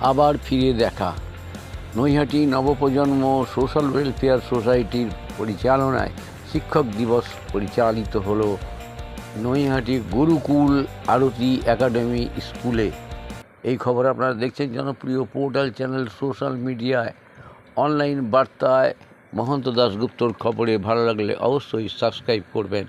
আবার ফিরে দেখা। নৈহাটি নবপ্রজন্ম সোশ্যাল ওয়েলফেয়ার সোসাইটির পরিচালনায় শিক্ষক দিবস পরিচালিত হলো নৈহাটি গুরুকুল আরতি একাডেমি স্কুলে। এই খবর আপনারা দেখছেন জনপ্রিয় পোর্টাল চ্যানেল সোশ্যাল মিডিয়ায়। অনলাইন বার্তায় মহন্ত দাশগুপ্তর খবরে ভালো লাগলে অবশ্যই সাবস্ক্রাইব করবেন।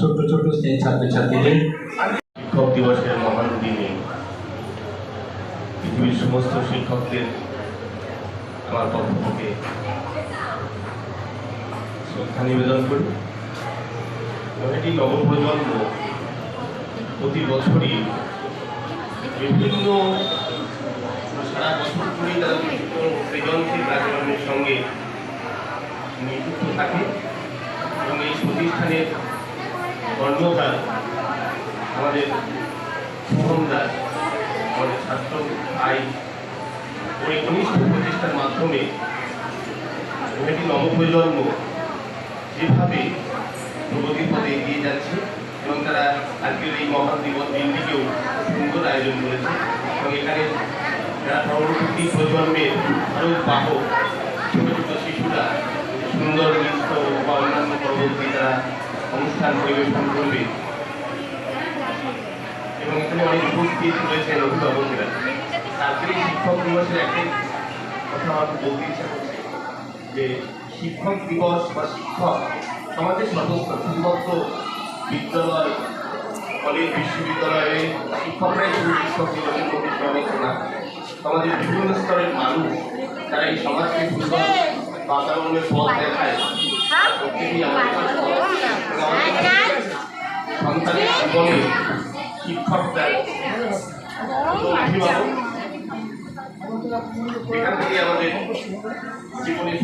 ছোট্ট ছোট্ট স্নেহ ছাত্রছাত্রীদের শিক্ষক দিবসের মহান দিনে পৃথিবীর সমস্ত শিক্ষকদের আমার পক্ষ থেকে শ্রদ্ধা নিবেদন করি। এটি নবপ্রজন্ম প্রতি বছরই বিভিন্ন সারা বছর জুড়েই তারা বিভিন্ন সৃজনশীল কার্যক্রমের সঙ্গে নিযুক্ত থাকে। এবং এই প্রতিষ্ঠানের কর্ণধার আমাদের মোহন দাস আমাদের ছাত্র আই ওই ঘনিষ্ঠ প্রচেষ্টার মাধ্যমে এটি নবপ্রজন্ম যেভাবে প্রগতির পথে এগিয়ে যাচ্ছে এবং তারা আজকের এই মহান দিবস দিনটিকেও সুন্দর আয়োজন করেছে এবং এখানে যারা পরবর্তী প্রজন্মের আরও বাহক, ছোট ছোট শিশুরা সুন্দর নৃত্য বা অন্যান্য পরবর্তী তারা অনুষ্ঠান পরিবেশন করবে। এবং এখানে অনেক উপস্থিত রয়েছেন অভিভাবকেরা। এই শিক্ষক দিবসের একটাই কথা আমাকে বলতে ইচ্ছা করছে যে শিক্ষক দিবস বা শিক্ষক সমাজের সদস্য শুধুমাত্র বিদ্যালয়, কলেজ, বিশ্ববিদ্যালয়ে শিক্ষকরাই শুধু শিক্ষক দিবসের প্রতি না, সমাজের বিভিন্ন স্তরের মানুষ যারা এই সমাজকে সুন্দর বাতাবরণের পথ দেখায়। প্রত্যেকেই আমাদের সন্তানের জীবনে শিক্ষকদের অভিভাবক এখান থেকে আমাদের জীবনের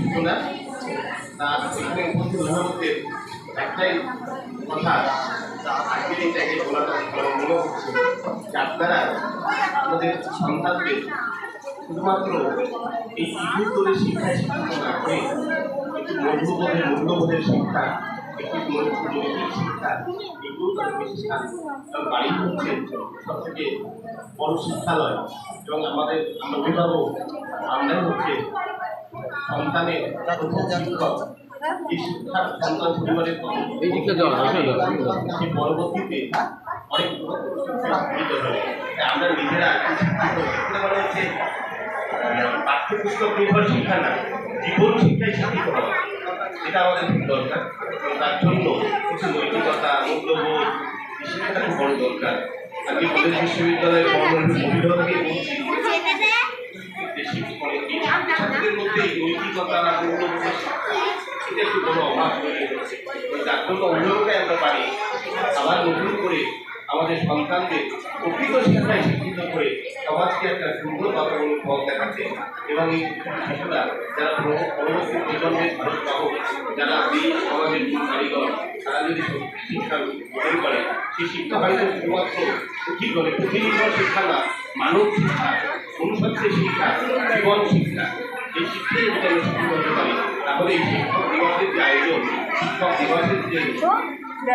তার এখানে উপস্থিত অভিভাবকদের একটাই কথা আজকের এই জায়গায় বলাটা মনে হচ্ছে যে আপনারা সন্তানকে শুধুমাত্র এই শিশুর শিক্ষায় শিক্ষা না হয়ে একটু মধুবোধের মূল্যবোধের শিক্ষা বাড়ি হচ্ছে সব থেকে বড় শিক্ষালয় এবং আমাদের আমরা হচ্ছে সন্তানের শিক্ষক এই সন্তান পরিবারের পরবর্তীতে অনেক আমরা নিজেরা পাঠ্যপুস্তক নির্ভর শিক্ষা না জীবন শিক্ষায় শিক্ষিত হওয়া এটা আমাদের দরকার। তার জন্য কিছু নৈতিকতা, মূল্যবোধ শিক্ষাটা খুব বড় দরকার। আজকে কলেজ কর্মরত অভিভাবককে বলছি মধ্যে নৈতিকতা মূল্যবোধের শিক্ষা এটা একটু বড় অভাব তৈরি হচ্ছে যার জন্য অভিভাবকরাই আমরা পারি। আবার নতুন করে আমাদের সন্তানদের প্রকৃত শিক্ষায় শিক্ষিত করে সমাজকে একটা সুন্দর বাতাবরণ পথ দেখাচ্ছে এবং এই শিশুরা যারা পরবর্তী প্রজন্মের ভারত পাবক যারা এই সমাজের কারিগর, তারা যদি শিক্ষা গ্রহণ করে, সেই শিক্ষা হয়তো শুধুমাত্র পুঁথি করে পুঁথি নির্ভর শিক্ষা না, মানব শিক্ষা অনুষদের শিক্ষা, জীবন শিক্ষা, এই শিক্ষাই যদি আমরা শিক্ষিত হতে পারি, তাহলে এই শিক্ষক দিবসের যে আয়োজন, শিক্ষক দিবসের যে যে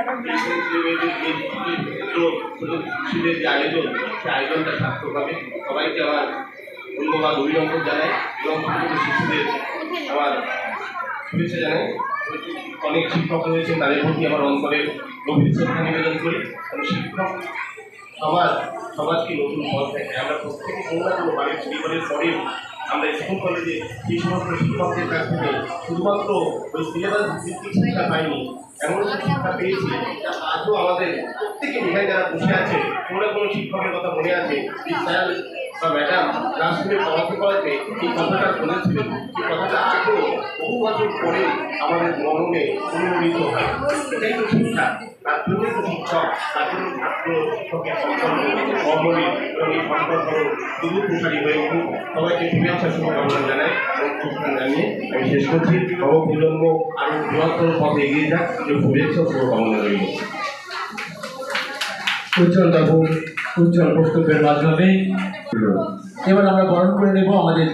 আয়োজন সেই আয়োজনটা সবাইকে এবং শিশুদের অনেক শিক্ষক রয়েছে তাদের প্রতি আমার অন্তরে গভীর শ্রদ্ধা নিবেদন করি শিক্ষক সমাজ সমাজকে নতুন পথ দেখে আমরা প্রত্যেকে কোনো না কোনো বাড়ির পরিবারের পরেও আমরা স্কুল কলেজে সেই সমস্ত শিক্ষকদের কাছ থেকে শুধুমাত্র ওই সিলেবাস ভিত্তিক শিক্ষা পাইনি এমন শিক্ষা পেয়েছি আজও আমাদের প্রত্যেকে বিধায় যারা বসে আছে। কোনো না কোনো শিক্ষকের কথা মনে আছে স্যার বা ম্যাডাম ক্লাসরুমে পড়াতে পড়াতে এই কথাটা বলেছিলেন এই কথাটা বহু বছর আমাদের মননে অনুমোদিত হয়। এটাই তো শিক্ষা। তার জন্যই তো শিক্ষক তার জন্য ছাত্র, শিক্ষকের সম্পর্ক অমলিক এবং এই সম্পর্ক শুধু প্রসারী হয়ে উঠুক। সবাইকে শুভেচ্ছা, শুভকামনা জানাই। শুভকামনা রইল। বাবু উজ্জ্বল বক্তব্যের মাধ্যমে। এবার আমরা বরণ করে নেব আমাদের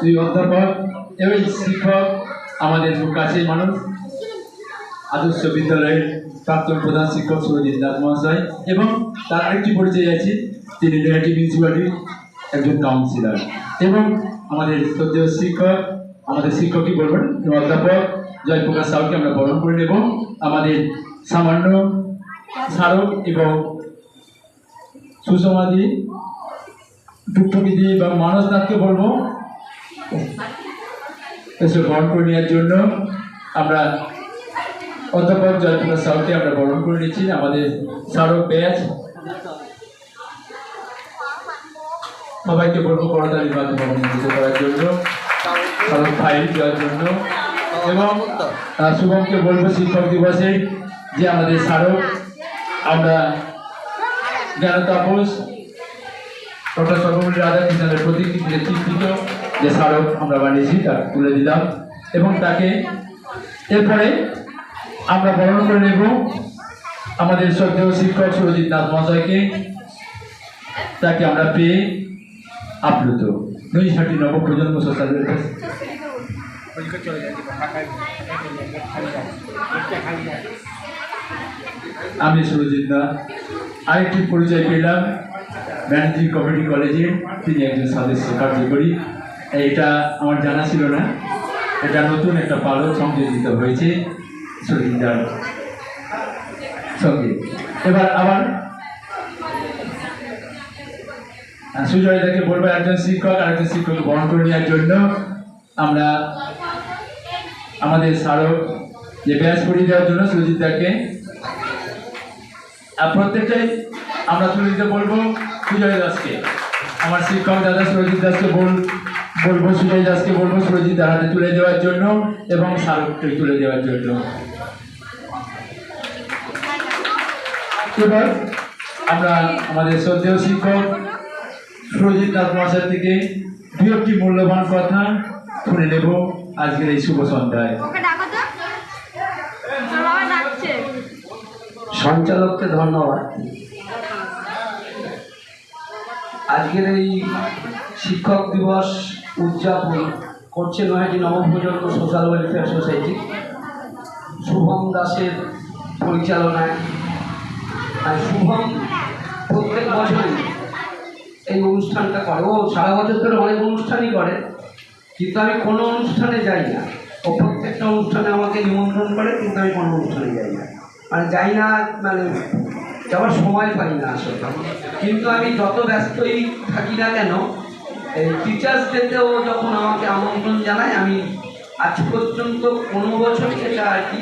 দুই অধ্যাপক এবং শিক্ষক আমাদের কাছের মানুষ, আদর্শ বিদ্যালয়ের প্রাক্তন প্রধান শিক্ষক সুরজিৎ দাস মহাশয় এবং তার আরেকটি পরিচয় আছে, তিনি নৈহাটি মিউনিসিপ্যালিটির একজন কাউন্সিলর এবং আমাদের শ্রদ্ধেয় শিক্ষক, আমাদের শিক্ষকই বলবেন? অধ্যাপক জয়প্রকাশ সাউকে আমরা বরণ করে নেব। আমাদের সামান্য স্মারক এবং সুষমাদি টুকটুকি দিয়ে বা মানস মানসনাথকে বলব। এসে বরণ করে নেওয়ার জন্য আমরা অধ্যাপক জয়প্রকাশ সাউকে আমরা বরণ করে নিচ্ছি, আমাদের স্মারক ব্যাচ। সবাইকে বলব করতালির মাধ্যমে করার জন্য, স্মারক ফাইল দেওয়ার জন্য। এবং শুভমকে বলব শিক্ষক দিবসে যে আমাদের স্মারক, আমরা জ্ঞান তাপস ডক্টর সর্বমণি রাধাকৃষ্ণের প্রতিকৃতিতে চিত্রিত, যে স্মারক আমরা বানিয়েছি, তা তুলে দিলাম। এবং তাকে এরপরে আমরা বর্ণন করে নেব আমাদের শ্রদ্ধেয় শিক্ষক সুরজিৎ নাথ মহাশয়কে। তাকে আমরা পেয়ে আপ্লুত। নৈশাটি নবপ্রজন্ম সোশ্যাল আমি সুরজিৎ নাথ। আরেকটি পরিচয় পেলাম। ম্যানেজিং কমিটি কলেজে তিনি একজন সদস্য কার্যকরী এটা আমার জানা ছিল না। এটা নতুন একটা পালক সংযোজিত হয়েছে সুরজিৎদার সঙ্গে। এবার আবার সুজয়দাকে বলব, একজন শিক্ষক আরেকজন শিক্ষক বরণ করে নেওয়ার জন্য আমরা আমাদের স্মারক যে ব্যাস করিয়ে দেওয়ার জন্য সুজিতদাকে আর প্রত্যেকটাই আমরা তুলে দিতে বলব, সুজয় দাসকে। আমার শিক্ষক দাদা সুরজিৎ দাসকে বল, বলব, সুজয় দাসকে বলব, সুরজিৎ তুলে দেওয়ার জন্য এবং স্মারকটি তুলে দেওয়ার জন্য। এবার আমরা আমাদের শ্রদ্ধেয় শিক্ষক সুরজিৎ দাস মহাশয় থেকে দু একটি মূল্যবান কথা শুনে নেব আজকের এই শুভ সন্ধ্যায়। সঞ্চালককে ধন্যবাদ আজকের এই শিক্ষক দিবস উদযাপন করছে নয়াটি Nabaprajanma social welfare society. Shubham দাসের পরিচালনায়। আর শুভম প্রত্যেক বছরই এই অনুষ্ঠানটা করে। ও সারা বছর ধরে অনেক অনুষ্ঠানই করে, কিন্তু আমি কোনো অনুষ্ঠানে যাই না। ও প্রত্যেকটা অনুষ্ঠানে আমাকে নিমন্ত্রণ করে, কিন্তু আমি কোনো অনুষ্ঠানে যাই না। মানে যাই না মানে যাওয়ার সময় পাই না আসলে। কিন্তু আমি যত ব্যস্তই থাকি না কেন, এই টিচার্স ডেতেও যখন আমাকে আমন্ত্রণ জানায়, আমি আজ পর্যন্ত কোনো বছর সেটা আর কি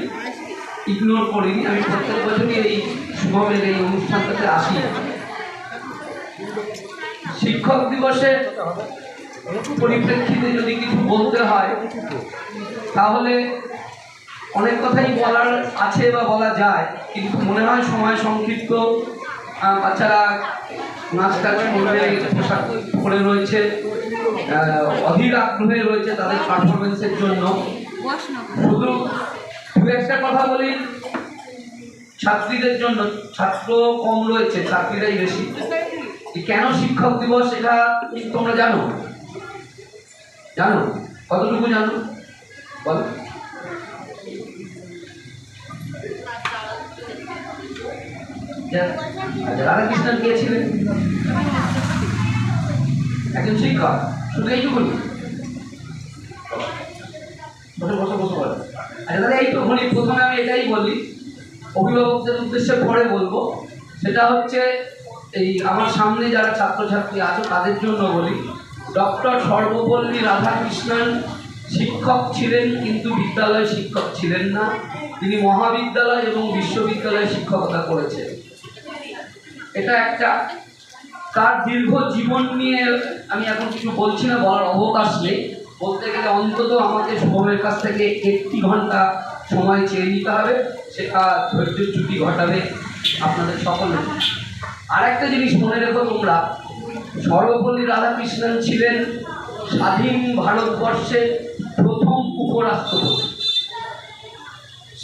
ইগনোর করিনি। আমি প্রত্যেক বছরই এই শুভমের এই অনুষ্ঠানটাতে আসি। শিক্ষক দিবসের পরিপ্রেক্ষিতে যদি কিছু বলতে হয়, তাহলে অনেক কথাই বলার আছে বা বলা যায়, কিন্তু মনে হয় সময় সংক্ষিপ্ত বাচ্চারা নাচ টাচ করবে পোশাক পরে রয়েছে অধীর আগ্রহে রয়েছে তাদের পারফরমেন্সের জন্য। শুধু দু একটা কথা বলি, ছাত্রীদের জন্য, ছাত্র কম রয়েছে, ছাত্রীরাই বেশি। কেন শিক্ষক দিবস, এটা তোমরা জানো? জানো? কতটুকু জানো? বলো। রাধাকৃষ্ণন কে ছিলেন? একজন শিক্ষক, শুধু এইটুকুনি? বসে বসে বসে বলো আচ্ছা তাহলে প্রথমে আমি এটাই বলি, অভিভাবকদের উদ্দেশ্যে পরে বলব। সেটা হচ্ছে এই আমার সামনে যারা ছাত্রছাত্রী আছে, তাদের জন্য বলি, ডক্টর সর্বপল্লী রাধাকৃষ্ণন শিক্ষক ছিলেন, কিন্তু বিদ্যালয় শিক্ষক ছিলেন না। তিনি মহাবিদ্যালয় এবং বিশ্ববিদ্যালয়ে শিক্ষকতা করেছেন। এটা একটা তার দীর্ঘ জীবন নিয়ে আমি এখন কিছু বলছি না, বলার অবকাশ নেই। বলতে গেলে অন্তত আমাকে শুভমের কাছ থেকে একটি ঘণ্টা সময় চেয়ে নিতে হবে। সেটা ধৈর্য চ্যুতি ঘটাবে আপনাদের সকলে আর একটা জিনিস মনে রেখো তোমরা, সর্বপল্লী রাধাকৃষ্ণন ছিলেন স্বাধীন ভারতবর্ষের প্রথম উপরাষ্ট্রপতি।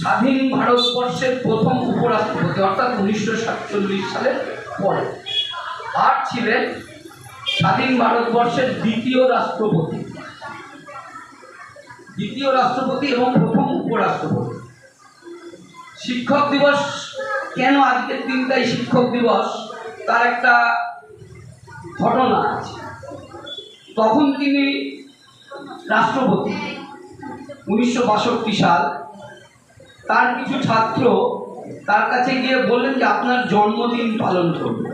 স্বাধীন ভারতবর্ষের প্রথম উপরাষ্ট্রপতি, অর্থাৎ উনিশশো সাতচল্লিশ সালের পরে। আর ছিলেন স্বাধীন ভারতবর্ষের দ্বিতীয় রাষ্ট্রপতি। দ্বিতীয় রাষ্ট্রপতি এবং প্রথম উপরাষ্ট্রপতি। শিক্ষক দিবস, কেন আজকের দিনটাই শিক্ষক দিবস? তার একটা ঘটনা আছে। তখন তিনি রাষ্ট্রপতি। উনিশশো বাষট্টি সাল। তার কিছু ছাত্র তার কাছে গিয়ে বললেন যে আপনার জন্মদিন পালন করবে।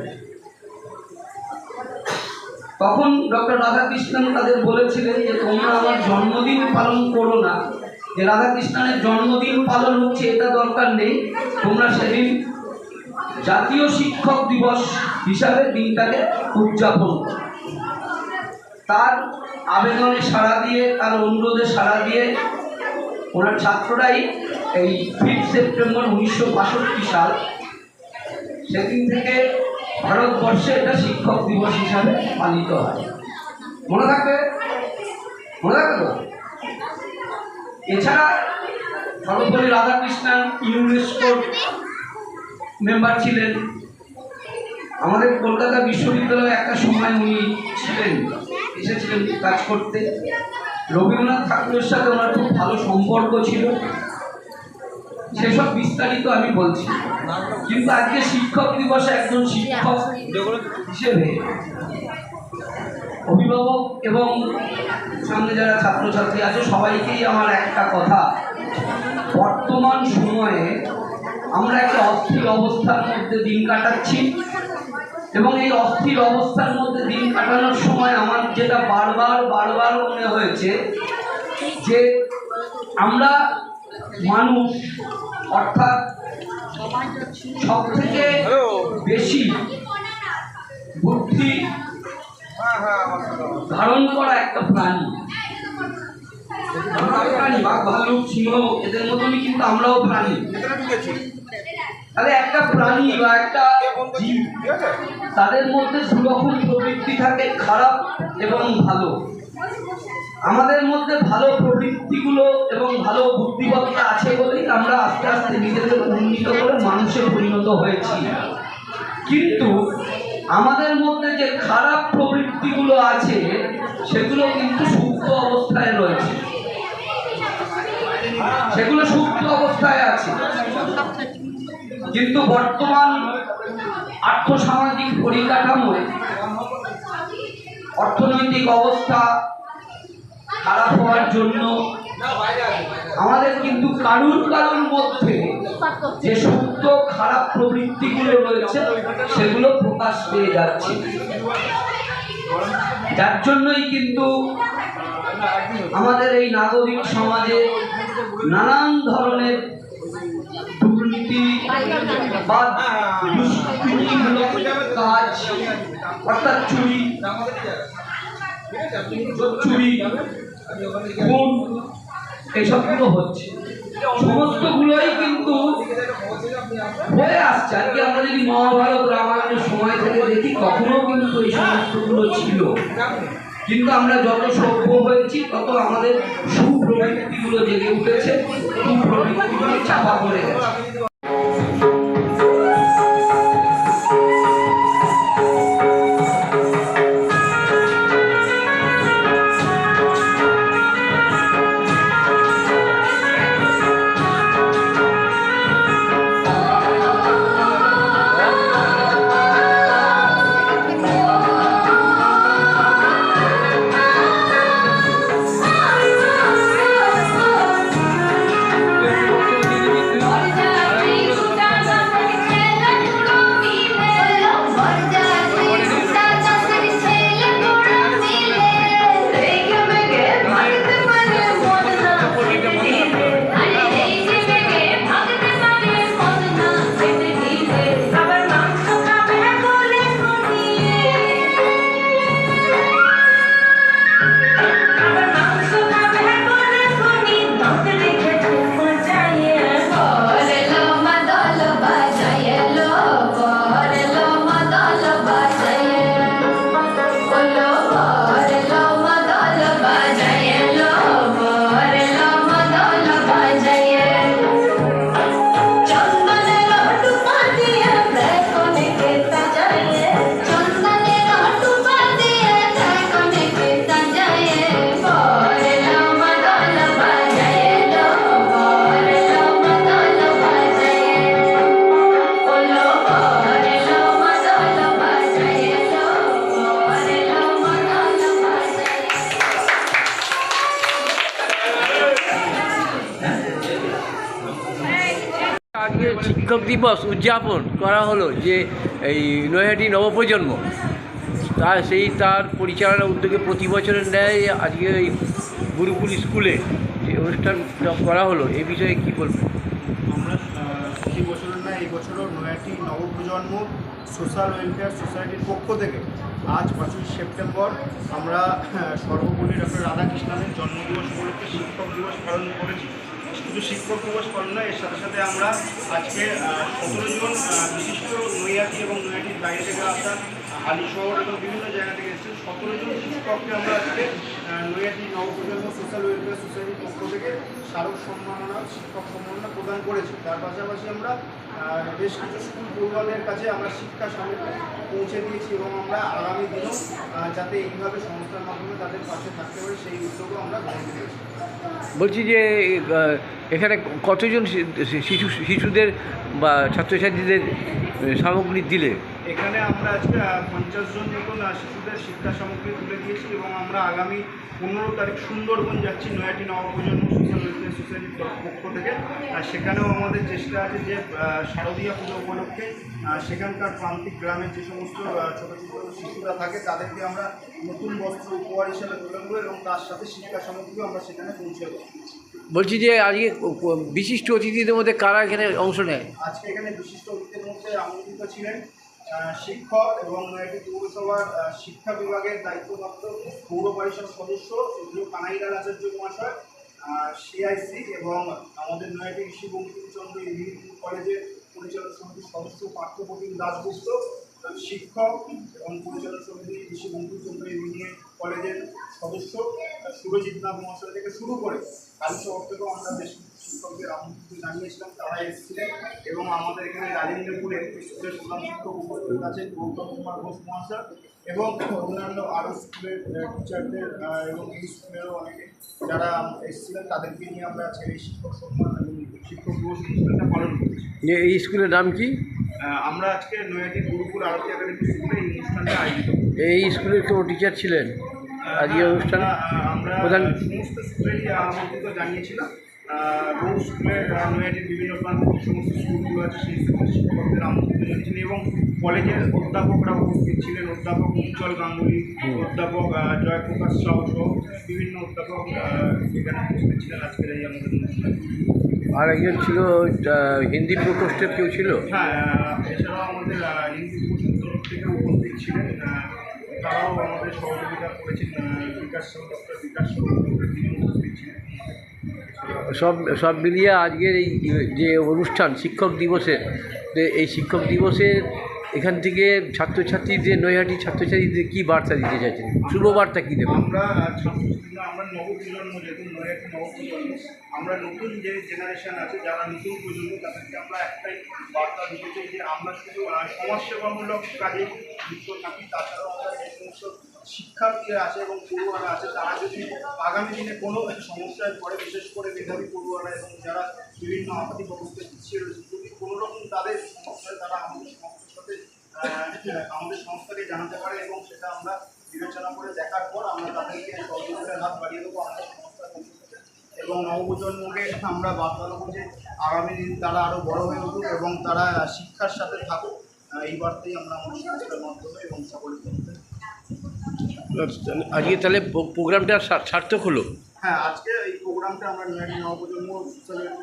তখন ডক্টর রাধাকৃষ্ণন তাদের বলেছিলেন যে তোমরা আমার জন্মদিন পালন করো না। যে রাধাকৃষ্ণনের জন্মদিন পালন হচ্ছে, এটা দরকার নেই। তোমরা সেদিন জাতীয় শিক্ষক দিবস হিসাবে দিনটাকে উদযাপন তার আবেদনে সাড়া দিয়ে, তার অনুরোধে সাড়া দিয়ে ওনার ছাত্ররাই এই ফিফ সেপ্টেম্বর উনিশশো বাষট্টি সাল, সেদিন থেকে ভারতবর্ষে এটা শিক্ষক দিবস হিসাবে পালিত হয়। মনে থাকবে? মনে থাকবে এছাড়া সর্বপল্লী রাধাকৃষ্ণন ইউনেস্কোর মেম্বার ছিলেন। আমাদের কলকাতা বিশ্ববিদ্যালয়ে একটা সময় উনি ছিলেন, এসেছিলেন কাজ করতে। রবীন্দ্রনাথ ঠাকুরের সাথে ওনার খুব ভালো সম্পর্ক ছিল। সেসব বিস্তারিত আমি বলছি। কিন্তু আজকে শিক্ষক দিবসে একজন শিক্ষক হিসেবে অভিভাবক এবং সামনে যারা ছাত্রছাত্রী আছে, সবাইকেই আমার একটা কথা। বর্তমান সময়ে আমরা একটা অস্থির অবস্থার মধ্যে দিন কাটাচ্ছি এবং এই অস্থির অবস্থার মধ্যে দিন কাটানোর সময় আমার যেটা বারবার বারবার মনে হয়েছে যে আমরা মানুষ অর্থাৎ সব থেকে বেশি বুদ্ধি ধারণ করা একটা প্রাণী। আমরা প্রাণী বাঘ ভাল্লুক সিংহ এদের মতনই কিন্তু আমরাও প্রাণী। তাহলে একটা প্রাণী বা একটা জীব তাদের মধ্যে দুরকম প্রবৃত্তি থাকে খারাপ এবং ভালো। আমাদের মধ্যে ভালো প্রবৃত্তিগুলো এবং ভালো বুদ্ধিমত্তা আছে বলেই আমরা আস্তে আস্তে নিজেদের উন্নীত করে মানুষে পরিণত হয়েছি। কিন্তু আমাদের মধ্যে যে খারাপ প্রবৃত্তিগুলো আছে, সেগুলো কিন্তু সুপ্ত অবস্থায় রয়েছে। সেগুলো সুপ্ত অবস্থায় আছে। কিন্তু বর্তমান আর্থসামাজিক পরিকাঠামোয় অর্থনৈতিক অবস্থা খারাপ হওয়ার জন্য আমাদের কিন্তু কারুর কারুর মধ্যে যে সুপ্ত খারাপ প্রবৃত্তিগুলো রয়েছে, সেগুলো প্রকাশ পেয়ে যাচ্ছে। যার জন্যই কিন্তু আমাদের এই নাগরিক সমাজে নানান ধরনের দুর্নীতি বা দুষ্কৃতিমূলক কাজ অর্থাৎ চুরি চুরি হচ্ছে। কিন্তু হয়ে আসছে। আমরা যদি মহাভারত, রামায়ণের সময় থেকে দেখি, তখনও কিন্তু এই সমস্তগুলো ছিল। কিন্তু আমরা যত সভ্য হয়েছি, তত আমাদের সুপ্রবৃত্তিগুলো জেগে উঠেছে, সুপ্রবৃত্তিগুলো চাপা পড়ে গেছে। শিক্ষক দিবস উদযাপন করা হলো যে এই নৈহাটি নবপ্রজন্ম। তা সেই তার পরিচালনা উদ্যোগে প্রতি বছরের ন্যায় আজকে এই গুরুকুল স্কুলে যে অনুষ্ঠানটা করা হলো, এ বিষয়ে কী বলবেন? আমরা প্রতি বছরের না এই বছরও নয়াটি নবপ্রজন্ম সোশ্যাল ওয়েলফেয়ার সোসাইটির পক্ষ থেকে আজ পাঁচই সেপ্টেম্বর আমরা সর্বপল্লী ডক্টর রাধাকৃষ্ণনের জন্মদিবস উপলক্ষে শিক্ষক দিবস পালন করেছি। শুধু শিক্ষক দিবস পালন নয় এর সাথে সাথে আমরা আজকে সতেরো জন বিশিষ্ট নৈয়াটি এবং নৈয়াটির বাইরে থেকে আসা হালিশহর এবং বিভিন্ন জায়গা থেকে এসেছে সতেরো জন শিক্ষককে আমরা আজকে নৈয়াটি নবপ্রজন্ম সোশ্যাল ওয়েলফেয়ার সোসাইটির পক্ষ থেকে স্মারক সম্মাননা, শিক্ষক সম্মাননা প্রদান করেছি। তার পাশাপাশি আমরা বেশ কিছু স্কুল পড়ুয়াদের কাছে আমরা শিক্ষা সামগ্রী পৌঁছে দিয়েছি এবং আমরা আগামী দিনেও যাতে এইভাবে সংস্থার মাধ্যমে তাদের পাশে থাকতে পারে, সেই উদ্যোগও আমরা গ্রহণ করেছি বলছি যে এখানে কতজন শিশু, শিশুদের বা ছাত্রছাত্রীদের সামগ্রী দিলে? এখানে আমরা আজকে পঞ্চাশ জন মতন শিশুদের শিক্ষা সামগ্রী তুলে দিয়েছি এবং আমরা আগামী পনেরো তারিখ সুন্দরবন যাচ্ছি নয়াটি নবপ্রজন্ম সোশ্যাল ওয়েলফেয়ার সোসাইটির পক্ষ থেকে। আর সেখানেও আমাদের চেষ্টা আছে যে শারদীয়া পুজো উপলক্ষে সেখানকার প্রান্তিক গ্রামের যে সমস্ত ছোটো ছোটো শিশুরা থাকে তাদেরকে আমরা নতুন বস্ত্র উপহার হিসেবে তুলে দেবো এবং তার সাথে শিক্ষা সামগ্রীও আমরা সেখানে পৌঁছে দেবো। বলছি যে আজকে বিশিষ্ট অতিথিদের মধ্যে কারা এখানে অংশ নেয়? আজকে এখানে বিশিষ্ট অতিথির মধ্যে আমন্ত্রিত ছিলেন শিক্ষক এবং নয়াটি পৌরসভার শিক্ষা বিভাগের দায়িত্বপ্রাপ্ত পৌর পরিষদ সদস্য শ্রদ্ধেয় কানাইলাল আচার্য মহাশয় সিআইসি এবং আমাদের নয়াটি ঋষি বঙ্কিমচন্দ্র ইঞ্জিনিয়ারিং কলেজের পরিচালন সমিতির সদস্য পার্থপ্রতিম দাসগুপ্ত শিক্ষক এবং পরিচালন সমিতি ঋষি বঙ্কিমচন্দ্র ইঞ্জিনিয়ারিং কলেজের সদস্য, সুরজিৎ নাথ মহাশয় থেকে শুরু করে কালী শহর থেকেও আমরা বেশ শিক্ষকদের আমন্ত্রিত জানিয়েছিলাম তারা এসেছিলেন এবং আমাদের এখানে রাজেন্দ্রপুরে স্কুলের প্রধান শিক্ষক উপস্থিত আছেন গৌতম কুমার ঘোষ মহাশয় এবং অন্যান্য আরও স্কুলের টিচারদের এবং এই স্কুলেরও অনেকে যারা এসেছিলেন, তাদেরকে নিয়ে আমরা আজকে এই শিক্ষক সম্মান এবং শিক্ষক দিবস পালন করছি। এই স্কুলের নাম কি? আমরা আজকে নয়াটি গুরুকুল আরতি একাডেমি স্কুলে এই অনুষ্ঠানটা আয়োজিত এই স্কুলের কোনো টিচার ছিলেন। আজকে অনুষ্ঠানে। আমরা- প্রধান সমস্ত স্কুলেরই আমন্ত্রিত জানিয়েছিলাম। বহু স্কুলের নয়াটির বিভিন্ন প্রান্ত সমস্ত স্কুলগুলো আছে সেই স্কুলের শিক্ষকদের আমন্ত্রিত জানিয়েছিলেন এবং কলেজের অধ্যাপকরা উপস্থিত ছিলেন। অধ্যাপক উজ্জ্বল গাঙ্গুলি অধ্যাপক জয়প্রকাশ সাউ সহ বিভিন্ন অধ্যাপক এখানে উপস্থিত ছিলেন আজকের এই আমাদের অনুষ্ঠানে। আর একজন ছিল হিন্দি প্রকোষ্ঠের কেউ ছিল? হ্যাঁ এছাড়াও আমাদের হিন্দি উপস্থিত তরফ থেকে উপস্থিত ছিলেন তারাও আমাদের সহযোগিতা করেছেন বিকাশ ডক্টর বিকাশ উপস্থিত ছিলেন। সব সব মিলিয়ে আজকের এই যে অনুষ্ঠান শিক্ষক দিবসের এই শিক্ষক দিবসের এখান থেকে ছাত্রছাত্রীদের নৈহাটি ছাত্রছাত্রীদের কী বার্তা দিতে চাইছেন? শুভ বার্তা কী দেবেন? আমরা নবপ্রজন্ম যেহেতু নয়াটি নবপ্রজন্ম, আমরা নতুন যে জেনারেশন আছে, যারা নতুন প্রজন্ম, তাদেরকে আমরা একটাই বার্তা দিতে চাই যে আমরা শুধু সমাজসেবামূলক কাজে যুক্ত থাকি, তাছাড়াও আমরা যে সমস্ত শিক্ষার্থীরা আছে এবং পড়ুয়ারা আছে, তারা যদি আগামী দিনে কোনো সমস্যায় পড়ে, বিশেষ করে মেধাবী পড়ুয়ারা এবং যারা বিভিন্ন আর্থিক অবস্থায় পিছিয়ে রয়েছে, যদি কোনো রকম তাদের সমস্যায় তারা আমাদের আমাদের সংস্থাকে জানাতে পারে এবং সেটা আমরা বিবেচনা করে দেখার পর আমরা তাদেরকে সহযোগিতার হাত বাড়িয়ে দেবো আমাদের সংস্থার পক্ষ থেকে এবং নবপ্রজন্মকে আমরা বার্তা দেবো যে আগামী দিন তারা আরও বড় হয়ে উঠুক এবং তারা শিক্ষার সাথে থাকুক। এই বার্তাই আমরা আমাদের সংস্থার মাধ্যমে এবং সকলের মধ্যে আজকে তাহলে প্রোগ্রামটা সার্থক হলো? হ্যাঁ আজকে এই প্রোগ্রামটা আমরা নবপ্রজন্ম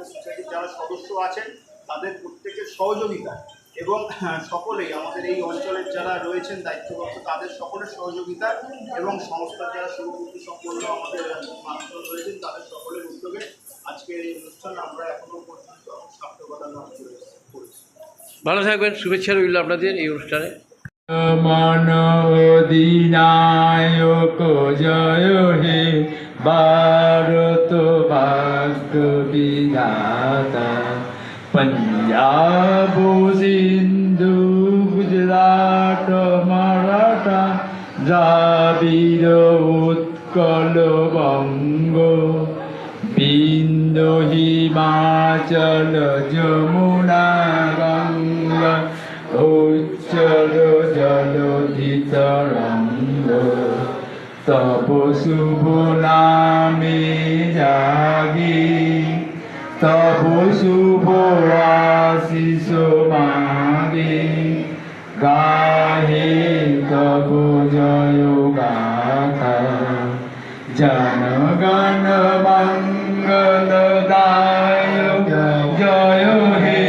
সোসাইটির যারা সদস্য আছেন তাদের প্রত্যেকের সহযোগিতা এবং হ্যাঁ, সকলেই আমাদের এই অঞ্চলের যারা রয়েছেন দায়িত্বপ্রাপ্ত তাদের সকলের সহযোগিতা এবং সংস্থার যারা শুভবুদ্ধি সম্পন্ন আমাদের মানুষজন রয়েছেন তাদের সকলের উদ্যোগে আজকের এই অনুষ্ঠান আমরা এখনও পর্যন্ত সার্থকতা লাভ করে- করেছি। ভালো থাকবেন শুভেচ্ছা রইল আপনাদের এই অনুষ্ঠানে। মন অধিনায়ক জয় হে ভারত ভাগ্য বিধাতা। পঞ্জাব সিন্ধু গুজরাট, মারাঠা, দ্রাবিড়, উৎকল, বঙ্গ, বিন্দু, হিমাচল, যমুনা, গঙ্গা, উচ্চর জলধিতরঙ্গ তব শুভ নামে জাগি। তব শুভ আশিস মাগে। গাহে তব জয় গাথা। জনগণ মঙ্গলদায়ক জয় হে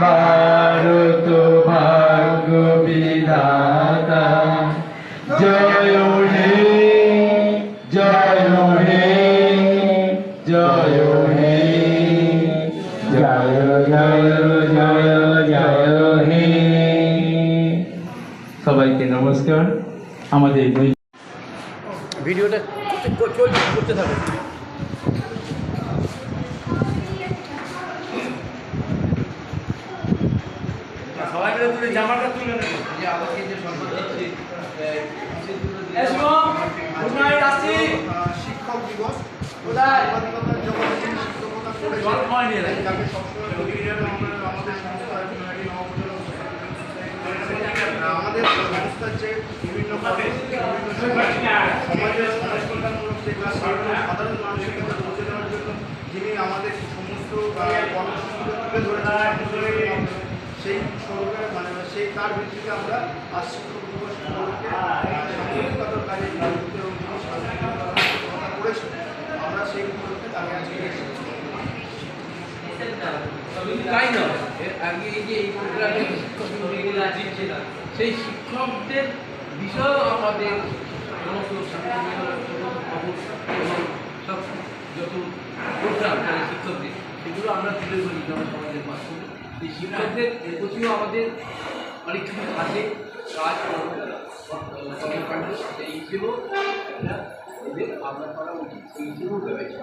ভারত ভাগ্য বিধাতা। জয় হে জয় হে জয় হে। আমাদের ভিডিওটা করতে থাকুন সবাই মিলে তুলে জামাটা তুলে নেবে যে আমাকে যে সম্মান দিচ্ছে গুড নাইট আসছি আহ, শিক্ষক দিবস কোথায়? সাংবাদিকতার জগতে যিনি শিক্ষকতা করেছেন, জল খাওয়া নিয়ে নেয়। যাকে সবসময় অভিযোগ আমরা আমাদের সংস্থা নয়াটি নবপ্রজন্ম সোসাইটি আমাদের সংস্থার যে বিভিন্ন পদে, বিভিন্ন সমাজ- সমাজের সমাজ কল্যাণমূলক যেগুলো সেগুলো সাধারণ মানুষের কাছে পৌঁছে দেওয়ার জন্য যিনি আমাদের তুলে ধরেছেন সাংবাদিকতার সেই স্বরূপে মানে সেই তার ভিত্তিতে আমরা শিক্ষক দিবস আমরা সেই উপলক্ষে তাকে আজকে তাই এই সেই শিক্ষকদের বিষয়েও আমাদের সমস্ত সব যত প্রোগ্রাম মানে শিক্ষকদের সেগুলো আমরা তুলে ধরি জনসমাজের মাধ্যমে। এই শিক্ষকদের এর প্রতিও আমাদের অনেক কিছু থাকে কাজ কর্ম, কর্মকাণ্ড হিসেবেও এটা এদের করা উচিত। এই হিসেবেও ভেবেছে